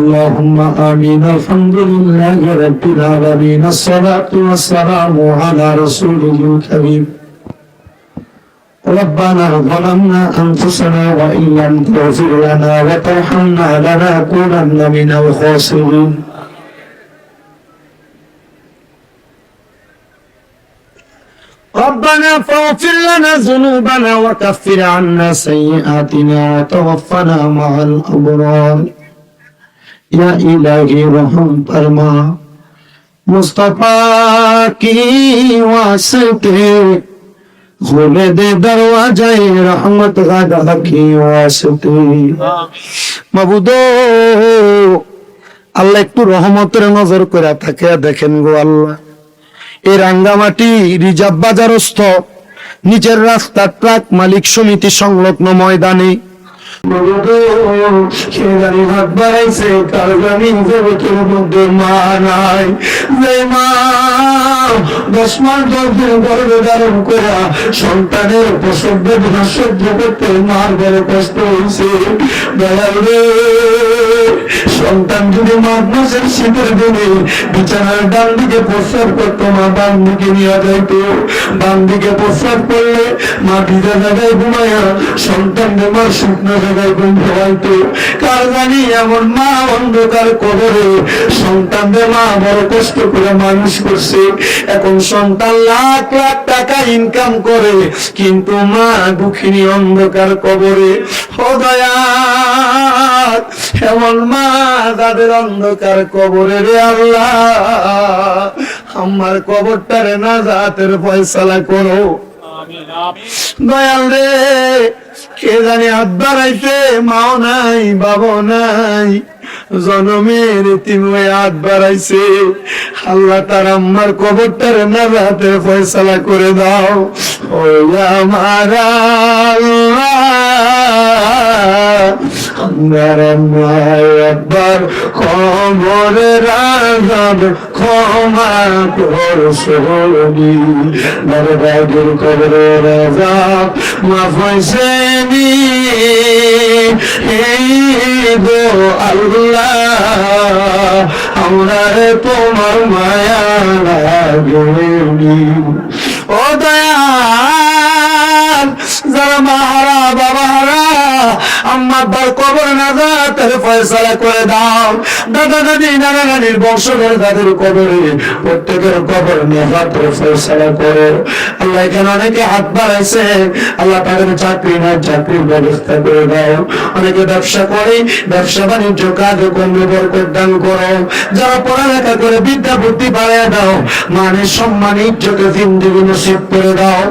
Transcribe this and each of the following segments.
اللهم آمين. الحمد لله رب العالمين. الصلاة والسلام على رسوله الكريم. ربنا ظلمنا أنفسنا وإن لم تغفر لنا وترحمنا لنكونن من الخاسرين. ربنا فاغفر لنا ذنوبنا وكفر عنا سيئاتنا وتوفنا مع الأبرار. या इलाही रहम फरमा मुस्तफा की वास्ते खोले दे दरवाजे रहमत का दाखी वास्ते মাবুদো, আল্লাহ একটু রহমতের নজর করে থাকে দেখেন গো আল্লাহ। এই রাঙ্গামাটি রিজার্ভ বাজারস্থ নিজের রাস্তা ট্রাক মালিক সমিতি সংলগ্ন ময়দানে। সন্তানের প্রসব সহ্য করতে মার বড় কষ্ট হয়েছে সন্তান যদি মাঘ মাসের শীতের দিনে বিছানার ডান দিকে প্রস্রাব করতো মা বাম দিকে নিয়ে যাইতো বাম দিকে প্রস্রাব করলে মা ভিজা জায়গায় ঘুমাইয়া সন্তানদের মা শুকনো কবরে? মানুষ করছে। এখন সন্তান লাখ লাখ টাকা ইনকাম করে। কিন্তু মা দুঃখিনী অন্ধকার কবরে। ও এমন মা তাদের অন্ধকার কবরে রে আল্লাহ। আমার কবরটারে না জাতের ফয়সালা করো। দয়াল রে, কে জানি হাত বাড়াইছে? মাও নাই বাবা নাই। জনমের তিমে হাত বাড়াইছে। আল্লাহ তার আমার কবরটার নাজাতে ফয়সালা করে দাও। ও আমার আল্লাহ। একবার খবরে রাজাব ক্ষমা করসনি দরবাজুর কবরে রাজাব মাফ হয়েছেনি এই গো আল্লাহ, আমরা তোমার মায়া লাগেনি। ও দয়াল, যারা মাহারা, বাবাহারা আম্মা বার কবর না তার ফয়সালা করে দাও। দাদা, দাদি, নানা নানির বংশধর তাদের কবরে প্রত্যেকের কবর নিয়ে হাতের ফয়সালা করো। আল্লাহ এখানে অনেকে হাত বাড়াইছে। আল্লাহ তাদের চাকরি না চাকরির ব্যবস্থা করে দাও। অনেকে ব্যবসা করে, ব্যবসা বাণিজ্য কাজ কর্মে বরকত দান করো। যারা পড়ালেখা করে, বিদ্যা, বুদ্ধি বাড়ায় দাও। মানে সম্মান ইজ্জতে জিন্দিগি নসিব করে দাও।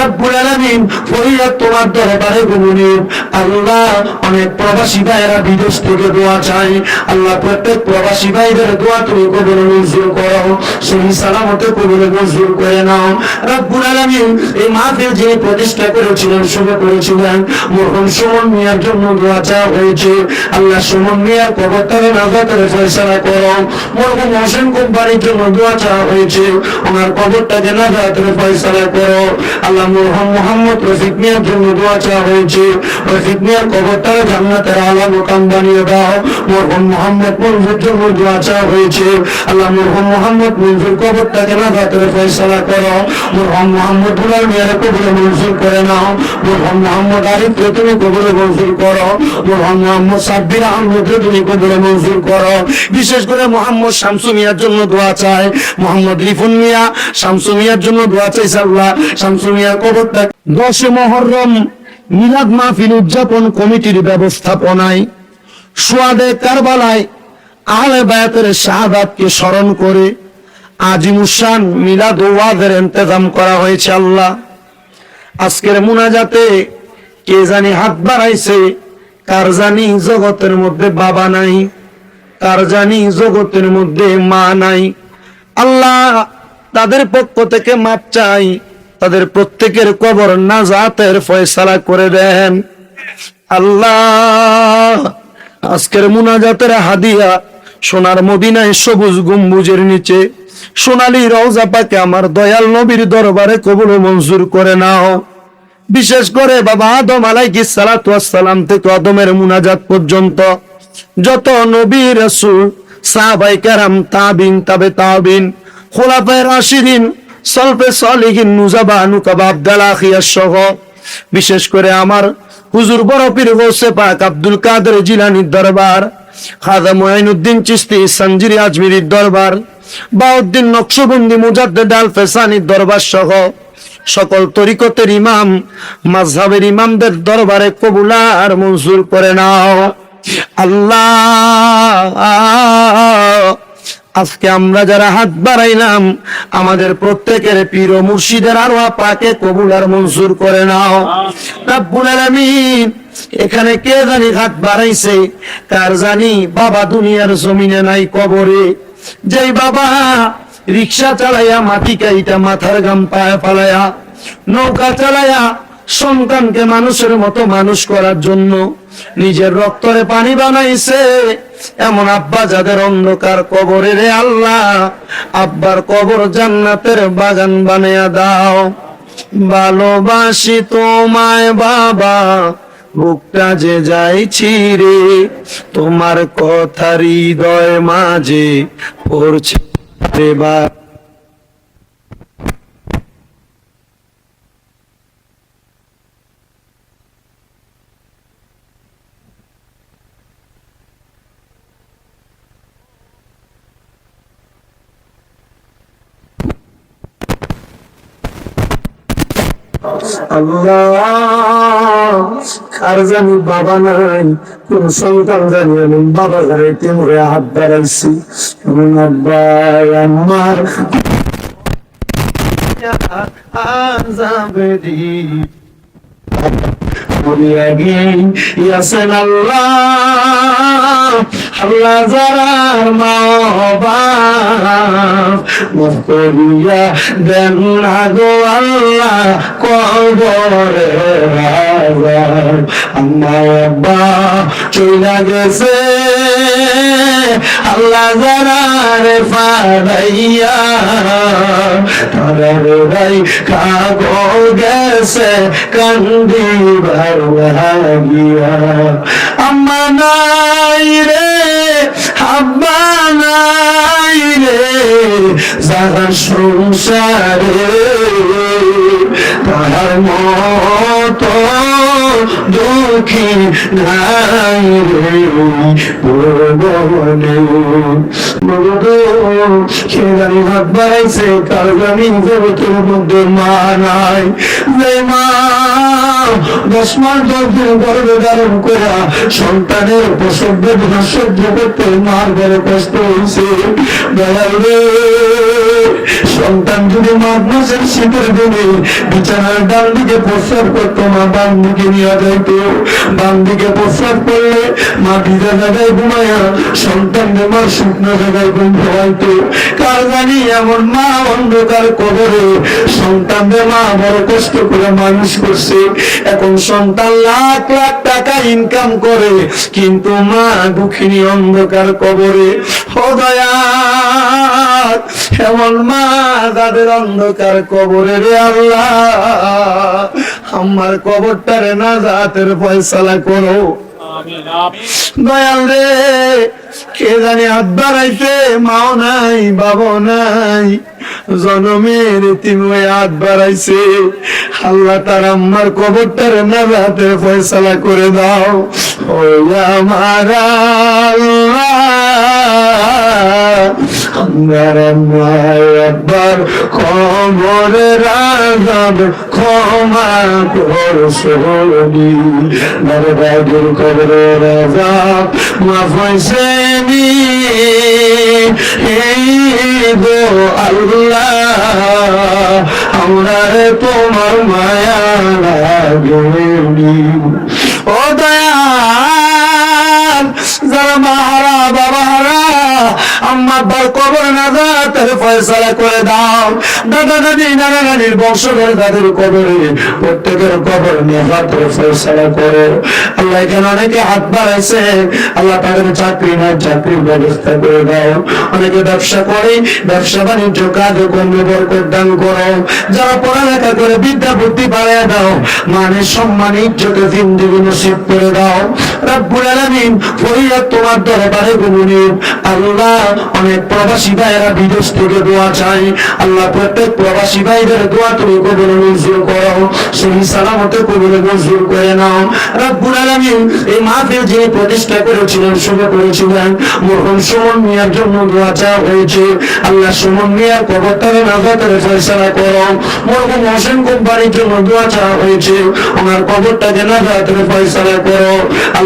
রব্বুল আলামিন ফরিয়াদ তোমার দরবারে গুমনি আল্লাহ অনেক প্রবাসী ভাইয়েরা বিদেশ থেকে দোয়া চাই। আল্লাহ প্রত্যেক প্রবাসী ভাইদের দোয়া তুমি কবুল মঞ্জুর করো। সেই সালামতে কবুল মঞ্জুর করে নাও। রব্বুল আলামিন এই মাহফিল যিনি প্রতিষ্ঠা করেছিলেন, শুরু করেছিলেন মোহন সুমন মিয়ার জন্য দোয়া চাওয়া হয়েছে। আল্লাহ সুমন মিয়ার কবরটারে নাজাতের ফয়সালা করো। মরহুম হোসেন কোম্পানির জন্য দোয়া চাওয়া হয়েছে। ওনার কবরটাকে নাজাতের ফয়সালা করো। আল্লাহ মরহুম মোহাম্মদ রফিক মিয়ার জন্য দোয়া চাওয়া হয়েছে। রফিক মিয়ার কবরটারে জান্নাতের দাও। মরহুম মোহাম্মদ জন্য দোয়া হয়েছে। আল্লাহ মরহুম মোহাম্মদ কবরটাকে ফয়সালা করো। মরহুম মোহাম্মদ মিয়ার কবরে করে নাও। মরহুম মোহাম্মদ তুমি কবরে মঞ্জুর করো। মরহুম মোহাম্মদ সাব্বির তুমি কবরে করো। বিশেষ করে মোহাম্মদ শামসু মিয়ার জন্য দোয়া চায়। মোহাম্মদ রিফুন মিয়া শামসু মিয়ার জন্য দোয়া চাইছে আল্লাহ। শামসু মিয়ার কবরটা দশ মহরম মিলাদ মাহফিল উদযাপন কমিটির ব্যবস্থাপনায়, সোয়াদে কারবালায় আহলে বায়াতের শাহাদাতকে স্মরণ করে আজিমুসান মিলাদ ওয়াদের ইন্তজাম করা হয়েছে আল্লাহ। আজকের মুনাজাতে কে জানি হাত বাড়াইছে, কার জানি জগতের মধ্যে বাবা নাই, কার জানি জগতের মধ্যে মা নাই। আল্লাহ তাদের পক্ষ থেকে মাপ চাই তাদের প্রত্যেকের কবর নাজাতের ফয়সালা করে দেন। আল্লাহ, আজকের মুনাজাতের হাদিয়া সোনার মদিনায় সবুজ গম্বুজের নিচে। সোনালী রওজা পাকে আমার দয়াল নবীর দরবারে কবুল মঞ্জুর করে নাও। বিশেষ করে বাবা আদম আলাইহিস সালাতু ওয়াস সালাম থেকে আদমের মুনাজাত পর্যন্ত। যত নবী, রাসূল সাহাবাই কারাম, তাবিন, তাবে তাবিন, খোলাফায়ে রাশিদিন সলফে সলিহিন নুজাবা নুকাবা আব্দাল আখিয়া সহ বিশেষ করে আমার হুজুর বড় পীর গৌসে পাক আব্দুল কাদের জিলানির দরবার খাজা মুঈনুদ্দিন চিশতি সঞ্জিরি আজমিরির দরবার, বাউদ্দিন নকশবন্দি মুজাদ্দেদ আল ফেসানির দরবার সহ সকল তরিকতের ইমাম, মাযহাবের ইমামদের দরবারে কবুলার মঞ্জুর করে নাও। আল্লাহ আজকে আমরা যারা হাত বাড়াইলাম, আমাদের প্রত্যেকের পীর মুর্শিদের আরও পাকে কবুল আর মঞ্জুর করে নাও। রাব্বুল আলামিন, এখানে কে জানি হাত বাড়াইছে? কার জানি বাবা দুনিয়ার জমিনে নাই কবরে। যেই বাবা রিক্সা চালাইয়া মাটি কাইটা মাথার গাম পায়া ফালাইয়া, নৌকা চালাইয়া সন্তানকে মানুষের মতো মানুষ করার জন্য নিজের রক্তরে পানি বানাইছে। এমন আব্বা যাদের অন্ধকার কবরে রে আল্লাহ, আব্বার কবর জান্নাতের বাগান বানিয়ে দাও। ভালোবাসি তোমায় বাবা, বুকটা যে যাইছি রে তোমার কথা হৃদয় মাঝে পড়ছে রে বা আল্লাহ, কার জানি বাবা নাই, কোন সন্তান জানি আমি, বাবা ঘরে তিমরে হাত বেড়াইছি। এবং আব্বা আমার ইয়াসেন আল্লাহ আল্লাহ যারার মা করিয়া দেন না গো আল্লাহ কবরে আমার আব্বা চইলা গেছে, আল্লাহ তারার ভাই কাগো গেছে লাগিয়া আম্মা নাই রে, আব্বা নাই রে, যারা সংসারে তার মতো দুঃখী নাই রে। ভগবানে খেলারি হাত বাড়াইছে কার জানি মধ্যে মা নাই যে মা দশ মাস দশ দিন গর্ভে ধারণ করা সন্তানের প্রসব বেদনা সহ্য করতে মার বড় কষ্ট হয়েছে সন্তান যদি শীতের দিনে বিছানার ডান দিকে প্রস্রাব করতো, মা বাম দিকে যাইতো। বাম দিকে প্রস্রাব করলে মা ভিজা জায়গায় ঘুমায়া মা শুকনো জায়গায় কার জানি এমন মা অন্ধকার কবরে মা বড় কষ্ট করে মানুষ করছে। এখন সন্তান লাখ লাখ টাকা ইনকাম করে, কিন্তু মা দুঃখিনী অন্ধকার কবরে। ও দয়া এমন মা তাদের অন্ধকার কবরে রে আল্লাহ। আমার কবরটারে না জাতের ফয়সালা করো। দয়াল রে কে জানি হাত বাড়াইছে মাও নাই বাবা নাই। জনমের তিমে হাত বাড়াইছে। আল্লাহ তার আমার কবরটার না রাতে ফয়সালা করে দাও। ও আমার আল্লাহ। একবার কবরে রাগাব ক্ষমা করসনি। দরবাজুর কবরে রাজাব মাফ হয়েছেনি এই গো আল্লাহ, আমরা তোমার মায়া লাগেনি। ও দয়াল, যারা মাহারা বাবারা আম্মা আব্বার কবর নাজাতের ফয়সালা করে দাও। দাদা দাদি, নানা নানির বংশধর দাদির কবরে প্রত্যেকের কবর নাজাতের ফয়সালা করো। আল্লাহ এখানে অনেকে হাত বাড়াইছে। আল্লাহ তাদের চাকরি না চাকরির ব্যবস্থা করে দাও। অনেকে ব্যবসা করে, ব্যবসা বাণিজ্য, কাজ কর্মে বরকত দান করো। যারা পড়ালেখা করে বিদ্যা বুদ্ধি বাড়ায় দাও মানে সম্মান, ইজ্জতে জিন্দিগি নসিব করে দাও। রব্বুল আলামিন ফরিয়াদ তোমার দরবারে গুণী আল্লাহ অনেক প্রবাসী ভাইয়েরা বিদেশ থেকে দোয়া চাই আল্লাহ প্রত্যেক প্রবাসী ভাইদের দোয়া তুমি কবুল মঞ্জুর করো। সেই সালামতে কবুল মঞ্জুর করে নাও। আল্লাহ করো।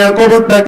মিয়ার কবরটা